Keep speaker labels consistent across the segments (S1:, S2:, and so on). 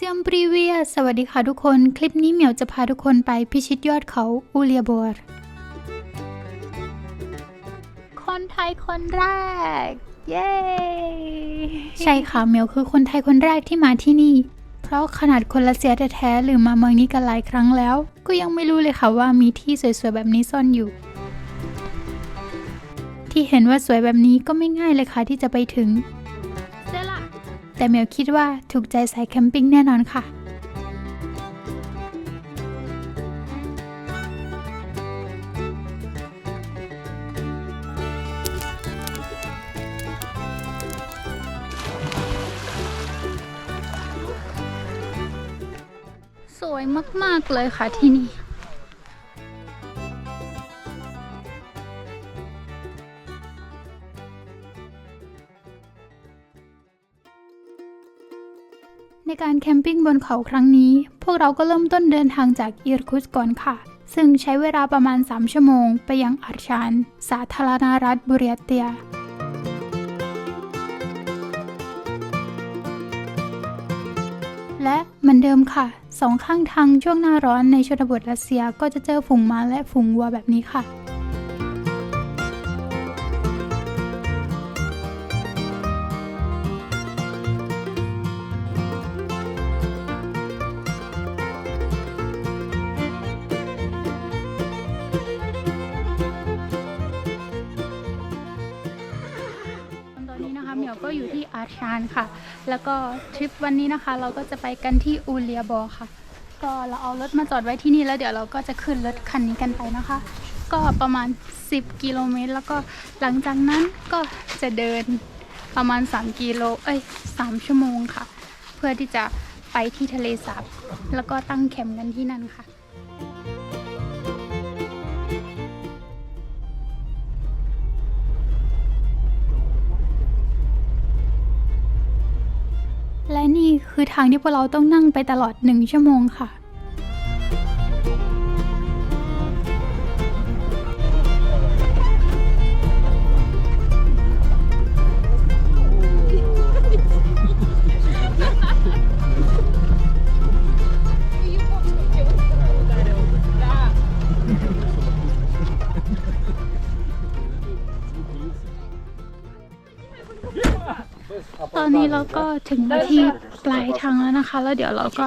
S1: เซียมปรีเวีย สวัสดีค่ะทุกคน คลิปนี้เหมียวจะพาทุกคนไปพิชิตยอดเขาอูเลียบอร์คนไทยคนแรก เย้ ใช่ค่ะเหมียวคือคนไทยคนแรกที่มาที่นี่ เพราะขนาดคนละเซียแท้ๆหรือมาเมืองนี้กันหลายครั้งแล้ว ก็ยังไม่รู้เลยค่ะว่ามีที่สวยๆแบบนี้ซ่อนอยู่ ที่เห็นว่าสวยแบบนี้ก็ไม่ง่ายเลยค่ะที่จะไปถึง แต่เมียวคิดว่าถูกใจสายแคมปิ้งแน่นอนค่ะสวยมาก ๆ เลยค่ะที่นี่ การแคมปิ้งบนเขาครั้งนี้ พวกเราก็เริ่มต้นเดินทางจากอิรคุสก่อนค่ะ ซึ่งใช้เวลาประมาณ 3 ชั่วโมง ไปยังอาร์ชาน สาธารณรัฐบุเรียเตียและเหมือนเดิมค่ะ สองข้างทางช่วงหน้าร้อนในชนบทรัสเซียก็จะเจอฝูงม้าและฝูงวัวแบบนี้ค่ะ แล้วก็ทริปวันนี้นะคะ เราก็จะไปกันที่อูเลียบอค่ะ ก็เราเอารถมาจอดไว้ที่นี่แล้วเดี๋ยวเราก็จะขึ้นรถคันนี้กันไปนะคะ ก็ประมาณ 10 กิโลเมตร แล้วก็หลังจากนั้นก็จะเดินประมาณ 3 กิโลเอ้ย 3 ชั่วโมงค่ะ เพื่อที่จะไปที่ทะเลสาบแล้วก็ตั้งแคมป์กันที่นั่นค่ะและ คือทางที่พวกเราต้องนั่งไปตลอดหนึ่งชั่วโมงค่ะ เราก็ถึงที่ปลายทางแล้วนะคะ แล้วเดี๋ยวเราก็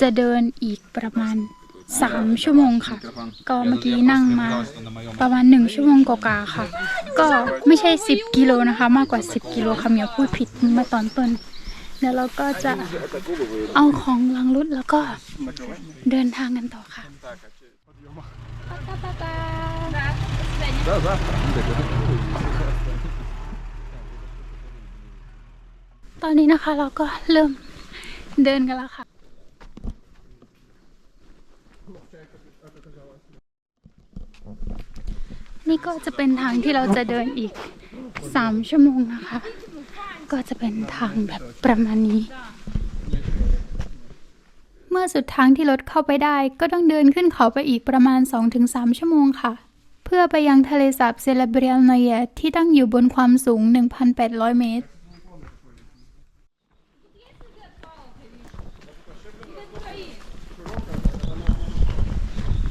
S1: จะเดินอีกประมาณ 3 ชั่วโมงค่ะ ก็เมื่อกี้นั่งมาประมาณ 1 ชั่วโมงกว่าๆค่ะ ก็ไม่ใช่ 10 กิโลนะคะ มากกว่า 10 กิโลค่ะเมียพูดผิดมื่อตอนต้นเดี๋ยวเราก็จะเอาของลังรถแล้วก็เดินทางกันต่อค่ะ ตอนนี้นะคะเราก็เริ่มเดินกันแล้วค่ะ นี่ก็จะเป็นทางที่เราจะเดินอีกสามชั่วโมงนะคะ ก็จะเป็นทางแบบประมาณนี้ เมื่อสุดทางที่รถเข้าไปได้ ก็ต้องเดินขึ้นเขาไปอีกประมาณ 2-3 ชั่วโมงค่ะ เพื่อไปยังทะเลสาบเซเลเบรียลนเยที่ตั้งอยู่บนความสูง 1,800 เมตร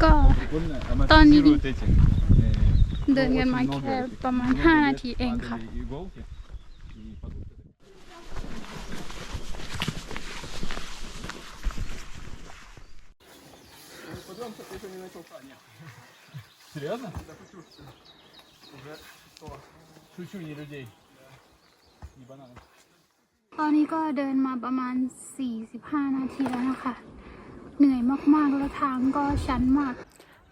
S1: ก็
S2: ตอนนี้
S1: เดินกันมาแค่ประมาณ 5 นาทีเองค่ะตอนนี้ก็เดินมาประมาณ 45 นาทีแล้วนะคะ เหนื่อยมากๆ แล้วทางก็ชันมาก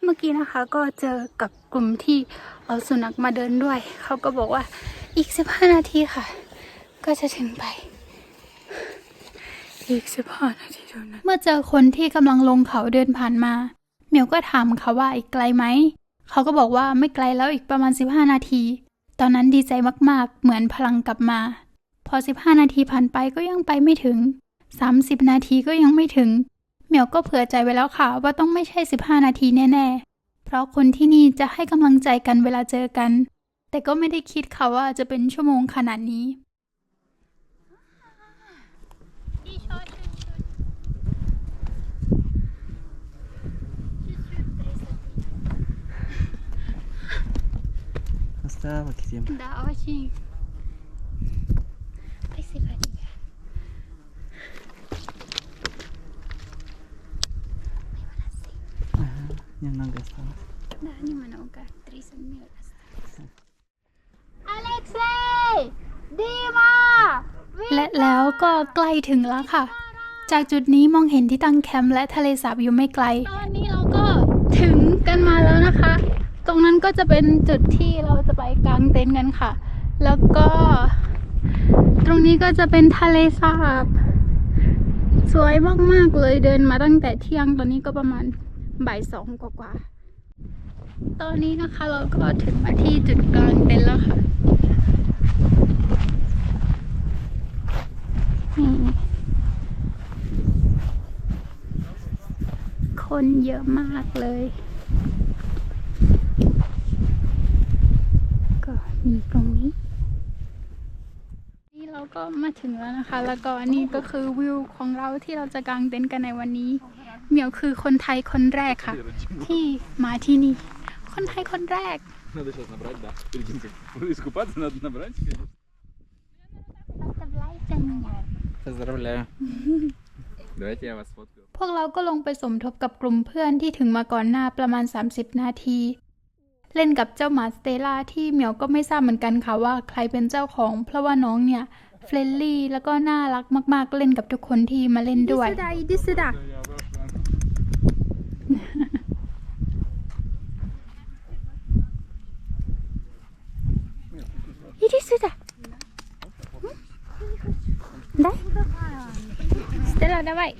S1: เมื่อกี้นะคะก็เจอกับกลุ่มที่เอาสุนัขมาเดินด้วย เขาก็บอกว่าอีก 15 นาทีค่ะ ก็จะถึงไป อีก 15 นาทีเท่านั้น เมื่อเจอคนที่กำลังลงเขาเดินผ่านมาเหมียวก็ถามเขาว่าอีกไกลไหม เขาก็บอกว่าไม่ไกลแล้วอีกประมาณ 15 นาที ตอนนั้นดีใจมากๆ เหมือนพลังกลับมา พอ 15 นาทีผ่านไปก็ยังไปไม่ถึง 30 นาทีก็ยังไม่ถึง เหมียวก็เผื่อใจไว้แล้วค่ะ ว่าต้องไม่ใช่ 15 นาทีแน่ๆ เพราะคนที่นี่จะให้กำลังใจกันเวลาเจอกัน แต่ก็ไม่ได้คิดค่ะว่าจะเป็นชั่วโมงขนาดนี้ Остава, Ксим. măcar 300 mil Alexei! Dima! และแล้วก็ใกล้ถึงแล้วค่ะ จากจุดนี้มองเห็นที่ตั้งแคมป์และทะเลสาบอยู่ไม่ไกล ตอนนี้เราก็ถึงกันมาแล้วนะคะ ตรงนั้นก็จะเป็นจุดที่เราจะไปกางเต็นท์กันค่ะ แล้วก็ ตรงนี้ก็จะเป็นทะเลสาบ สวยมากๆเลยเดินมาตั้งแต่เที่ยงตอนนี้ก็ประมาณบ่ายสองกว่าๆ ตอนนี้นะคะเราก็ถึงมาที่จุดกลางเต็นท์แล้วค่ะ นี่ คนเยอะมากเลย ก็มีตรงนี้ นี่เราก็มาถึงแล้วนะคะ แล้วก็นี่ก็คือวิวของเราที่เราจะกางเต็นท์กันในวันนี้ เหมียวคือคนไทยคนแรกค่ะ ที่มาที่นี่ คนไทยคนแรก
S2: Надо сейчас набрать, да. Перед тем, как искупаться, надо набрать, конечно.
S3: Поздравляю.
S2: Давайте я вас сфоткаю.
S1: พวกเราก็ลงไปสมทบกับกลุ่มเพื่อนที่ถึงมาก่อนหน้าประมาณ 30 นาที เล่นกับเจ้าหมาสเตล่าที่เหมียวก็ไม่ทราบเหมือนกันค่ะว่าใครเป็นเจ้าของ เพราะว่าน้องเนี่ยเฟรนลี่แล้วก็น่ารักมาก ๆ เล่นกับทุกคนที่มาเล่นด้วยดิสดา Иди сюда. Да? Стелла, давай.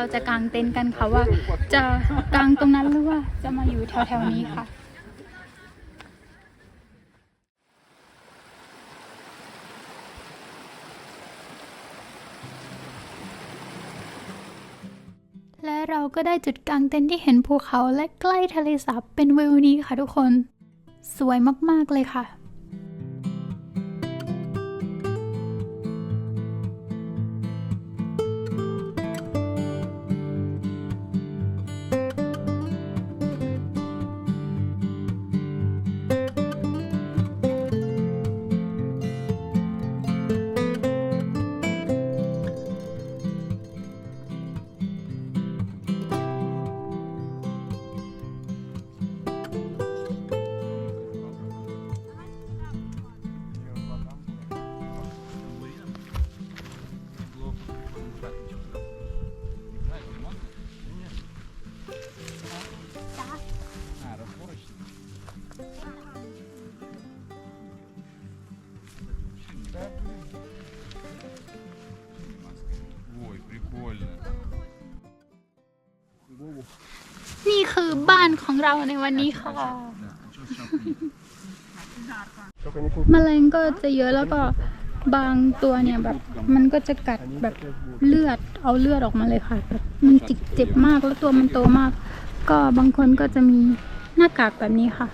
S1: เราจะกางเต็นท์กันค่ะว่า จะกางตรงนั้นหรือว่าจะมาอยู่แถวๆนี้ค่ะและเราก็ได้จุดกางเต็นท์ที่เห็นภูเขาและใกล้ทะเลสาบเป็นวิวนี้ค่ะทุกคน สวยมาก ๆ เลยค่ะ บ้านของเราในวันนี้ค่ะ
S2: ม
S1: แมลงก็จะเยอะแล้วก็บางตัวเนี่ยแบบมันก็จะกัดแบบเลือดเอาเลือดออกมาเลยค่ะแบบมันจิกเจ็บมากแล้วตัวมันโตมาก ก็บางคนก็จะมีหน้ากากแบบนี้ค่ะ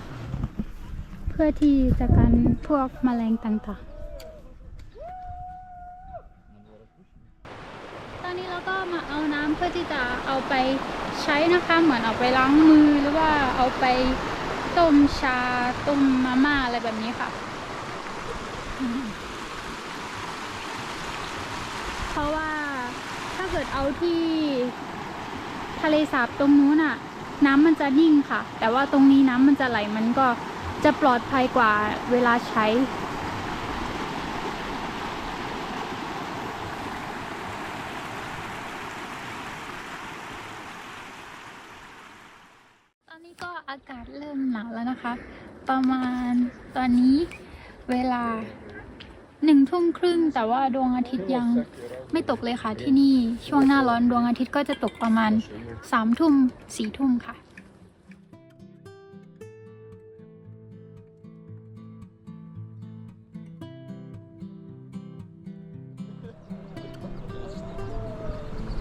S1: เพื่อที่จะกันพวกมแมลงต่างๆ ตอนนี้เราก็มาเอาน้ำเพื่อที่จะเอาไป ใช้นะคะเหมือนเอาไปล้างมือหรือว่าเอาไปต้มชาต้มมาม่าอะไรแบบนี้ค่ะเพราะว่าถ้าเกิดเอาที่ทะเลสาบตรงนู้นอะน้ำมันจะนิ่งค่ะ แต่ว่าตรงนี้น้ำมันจะไหลมันก็จะปลอดภัยกว่าเวลาใช้ ตอนนี้ก็อากาศเริ่มห นาวแล้วนะคะ ประมาณตอนนี้เวลาหนึ่งทุ่มครึ่ง แต่ว่าดวงอาทิตย์ยังไม่ตกเลยค่ะที่นี่ช่วงหน้าร้อนดวงอาทิตย์ก็จะตกประมาณสามทุ่มสี่ทุ่มค่ะ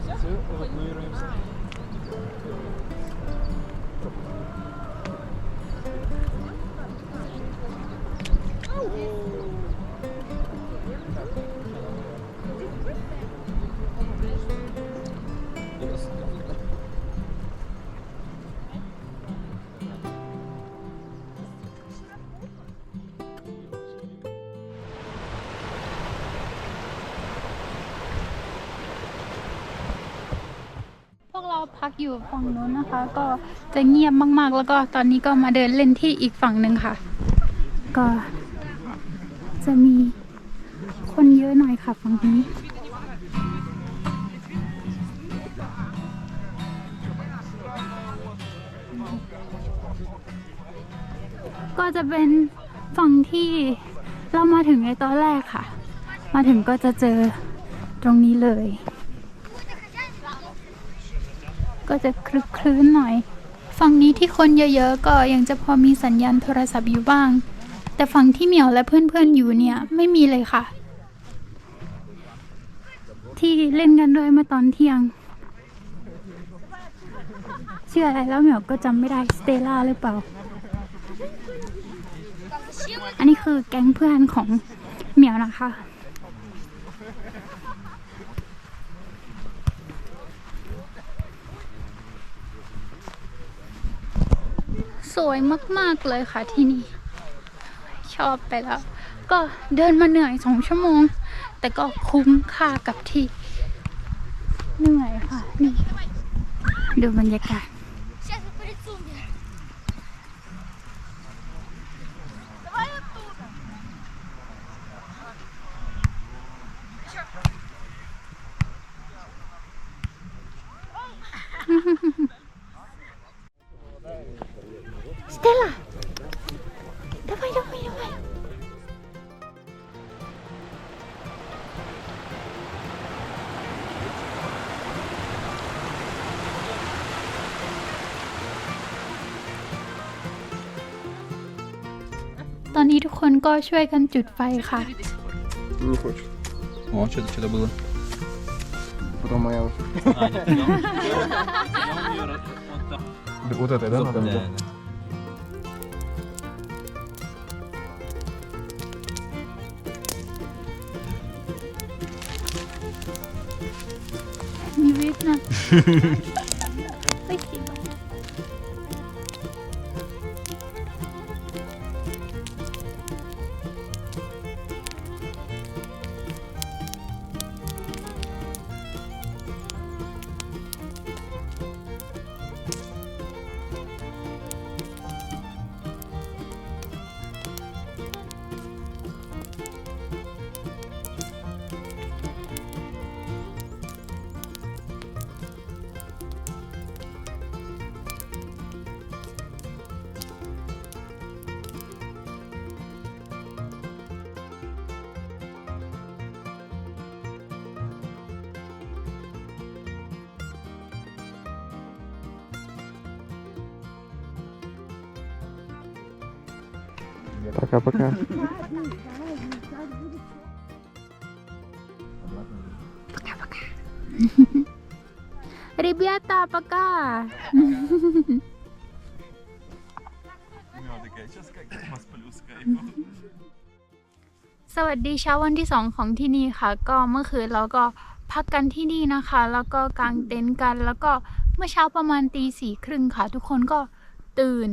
S2: Сейчас
S3: Все, эвакуируемся.
S1: พ พักอยู่ฝั่งนู้นนะคะ ก็จะเงียบมากๆ แล้วก็ตอนนี้ก็มาเดินเล่นที่อีกฝั่งหนึ่งค่ะ ก็จะมีคนเยอะหน่อยค่ะฝั่งนี้ก็จะเป็นฝั่งที่เรามาถึงในตอนแรกค่ะ มาถึงก็จะเจอตรงนี้เลย ก็จะคลึกคลื้นหน่อย ฝั่งนี้ที่คนเยอะๆ ก็ยังจะพอมีสัญญาณโทรศัพท์อยู่บ้าง แต่ฝั่งที่เหมียวและเพื่อนๆอยู่เนี่ยไม่มีเลยค่ะ ที่เล่นกันด้วยเมื่อตอนเที่ยง เชื่ออะไรแล้วเหมียวก็จำไม่ได้สเตล่าหรือเปล่า อันนี้คือแก๊งเพื่อนของเหมียวนะคะ สวยมากๆเลยค่ะที่นี่ ชอบไปแล้ว ก็เดินมาเหนื่อยสองชั่วโมง แต่ก็คุ้มค่ากับที่ เหนื่อยค่ะ นี่ ดูบรรยากาศ นนี้ทุกคนก็ช่วยกันจุดไฟค่ะ
S4: Не хочет.
S2: О, что-то что было.
S4: Потом моя... Вот это, да? надо?
S1: Не видно.
S4: Пока-пока.
S1: Ребята, пока!
S2: Сейчас как посплю с
S1: สวัสดีเช้าวันที่สองของที่นี่ค่ะ ก็เมื่อคืนเราก็พักกันที่นี่นะคะ แล้วก็กางเต็นท์กัน แล้วก็เมื่อเช้าประมาณตีสี่ครึ่งค่ะ ทุกคนก็ตื่น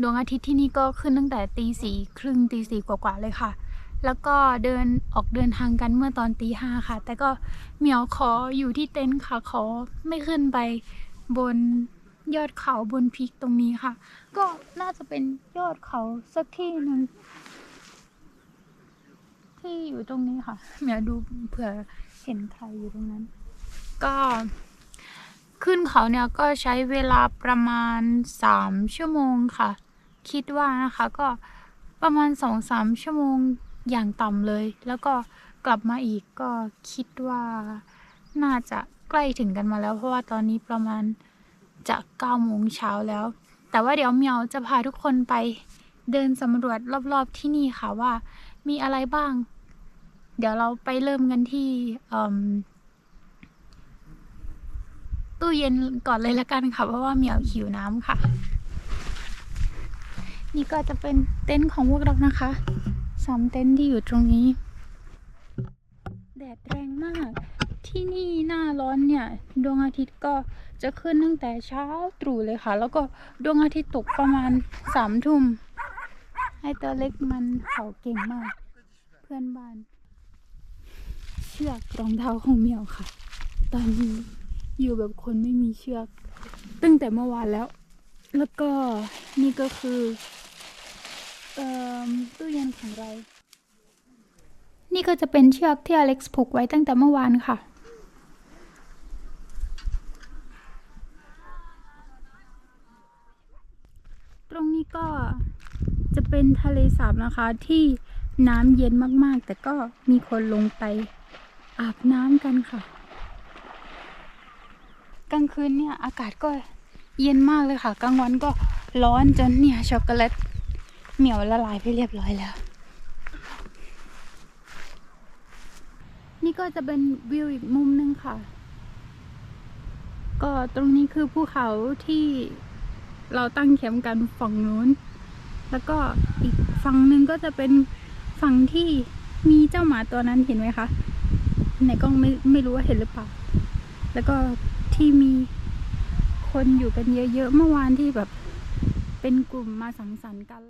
S1: ดวงอาทิตย์ที่นี่ก็ขึ้นตั้งแต่ตีสี่ครึ่งตีสี่กว่าๆเลยค่ะ แล้วก็เดินออกเดินทางกันเมื่อตอนตีห้าค่ะ แต่ก็เหมียวขออยู่ที่เต็นท์ค่ะขอไม่ขึ้นไปบนยอดเขาบนพีคตรงนี้ค่ะ ก็น่าจะเป็นยอดเขาสักที่หนึ่งที่อยู่ตรงนี้ค่ะเดี๋ยวดูเผื่อเห็นใครอยู่ตรงนั้น ก็ขึ้นเขาเนี่ยก็ใช้เวลาประมาณสามชั่วโมงค่ะ คิดว่านะคะ ก็ประมาณสองสามชั่วโมงอย่างต่ำเลย แล้วก็กลับมาอีกก็คิดว่าน่าจะใกล้ถึงกันมาแล้ว เพราะว่าตอนนี้ประมาณจะเก้าโมงเช้าแล้ว แต่ว่าเดี๋ยวเมียวจะพาทุกคนไปเดินสำรวจรอบๆที่นี่ค่ะว่ามีอะไรบ้าง เดี๋ยวเราไปเริ่มกันที่ตู้เย็นก่อนเลยละกันค่ะ เพราะว่าเมียวหิวน้ำค่ะ นี่ก็จะเป็นเต็นท์ของพวกเรานะคะสามเต็นท์ที่อยู่ตรงนี้ แดดแรงมาก ที่นี่หน้าร้อนเนี่ย ดวงอาทิตย์ก็จะขึ้นตั้งแต่เช้าตรู่เลยค่ะ แล้วก็ดวงอาทิตย์ตกประมาณสามทุ่มไอตัวเล็กมันเผาเก่งมาก เพื่อนบ้าน เชือกรองเท้าของเมียวค่ะ ตอนนี้อยู่แบบคนไม่มีเชือก ตั้งแต่เมื่อวานแล้ว แล้วก็นี่ก็คือ เอ่อตู้เย็นของเรา นี่ก็จะเป็นเชือกที่อเล็กซ์ผูกไว้ตั้งแต่เมื่อวานค่ะ ตรงนี้ก็จะเป็นทะเลสาบนะคะที่น้ำเย็นมากๆ แต่ก็มีคนลงไปอาบน้ำกันค่ะ กลางคืนเนี่ยอากาศก็เย็นมากเลยค่ะ กลางวันก็ร้อนจนเนี่ยช็อกโกแลต เหมียวละลายไปเรียบร้อยแล้ว นี่ก็จะเป็นวิวอีกมุมหนึงค่ะ ก็ตรงนี้คือภูเขาที่เราตั้งแคมกันฝั่งนู้น แล้วก็อีกฝั่งหนึ่งก็จะเป็นฝั่งที่มีเจ้าหมาตัวนั้นเห็นไหมคะในกล้องไม่ไม่รู้ว่าเห็นหรือเปล่า แล้วก็ที่มีคนอยู่กันเยอะๆเมื่อวานที่แบบเป็นกลุ่มมาสังสรรค์กัน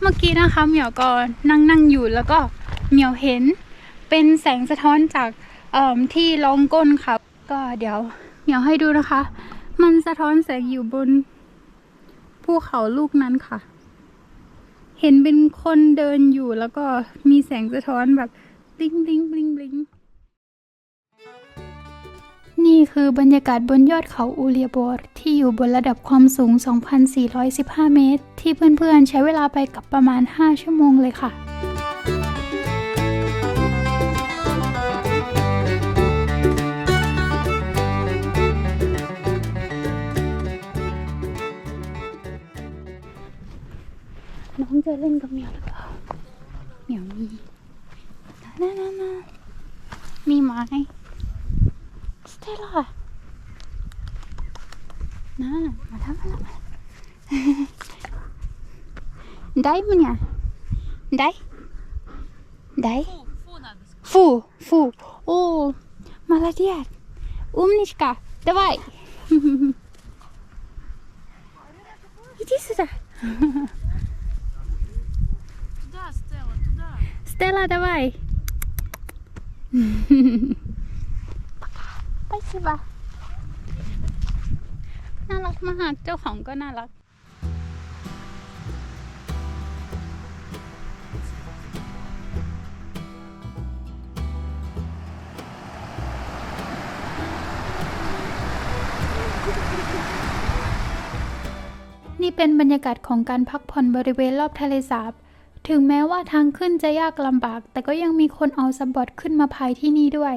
S1: เมื่อกี้นะคะเหมียวก็นั่งนั่งอยู่แล้วก็เหมียวเห็นเป็นแสงสะท้อนจากที่รองก้นค่ะก็เดี๋ยวเหมียวให้ดูนะคะ มันสะท้อนแสงอยู่บนภูเขาลูกนั้นค่ะ เห็นเป็นคนเดินอยู่แล้วก็มีแสงสะท้อนแบบบลิงบลิงบลิงบลิง นี่คือบรรยากาศบนยอดเขาอูเลียบอร์ที่อยู่บนระดับความสูง 2,415 เมตร ที่เพื่อนๆใช้เวลาไปกับประมาณ 5 ชั่วโมงเลยค่ะน้องจะเล่นกับเหมียวหรือเปล่าเหมียวมีนานานามีไม้ สเตลล่านามาทำอะไรมาได้มั้ยเนี่ยได้ได้ฟูฟูโอ้มาลาเดียดอุ้มนิชกา давай иди сюда
S5: Туда, Стелла, туда.
S1: Стелла, давай. ไปสิบะน่ารักมาก เจ้าของก็น่ารักนี่เป็นบรรยากาศของการพักผ่อนบริเวณรอบทะเลสาบ ถึงแม้ว่าทางขึ้นจะยากลำบาก แต่ก็ยังมีคนเอาสบอดขึ้นมาพายที่นี่ด้วย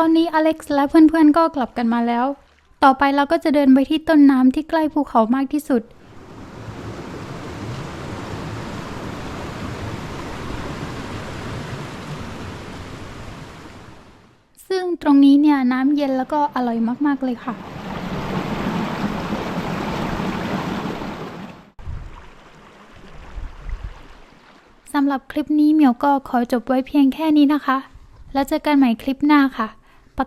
S1: ตอนนี้อเล็กซ์และเพื่อนๆก็กลับกันมาแล้ว ต่อไปเราก็จะเดินไปที่ต้นน้ำที่ใกล้ภูเขามากที่สุด ซึ่งตรงนี้เนี่ยน้ำเย็นแล้วก็อร่อยมากๆเลยค่ะสำหรับคลิปนี้เหมียวก็ขอจบไว้เพียงแค่นี้นะคะ แล้วเจอกันใหม่คลิปหน้าค่ะ ป